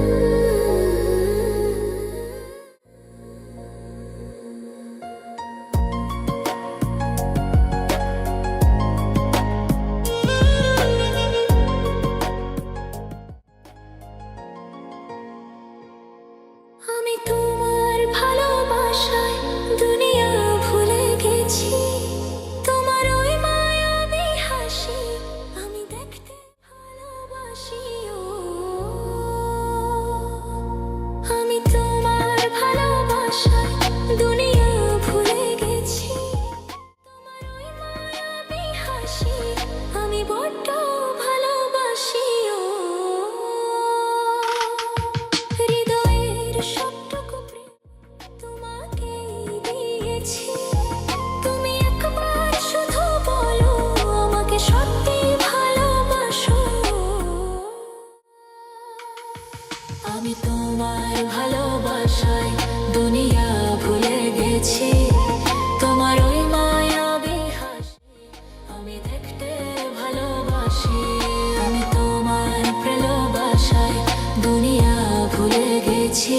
you. দিয়েছি তুমি একবার শুধু বলো, আমাকে সত্যি ভালোবাসো। আমি তোমার ভালোবাসায় দুনিয়া ভুলে গেছি। তোমার ওই মায়াবী হাসি আমি দেখতে ভালোবাসি। আমি তোমার ভালোবাসায় দুনিয়া ভুলে গেছি।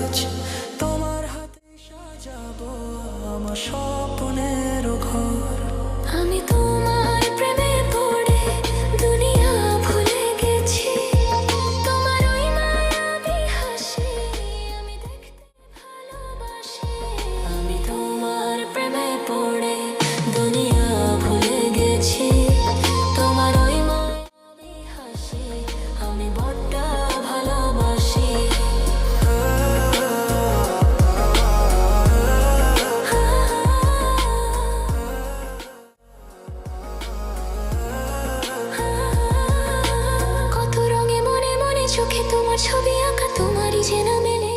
তোমার ছবি আঁকা তোমারই যে না মেলে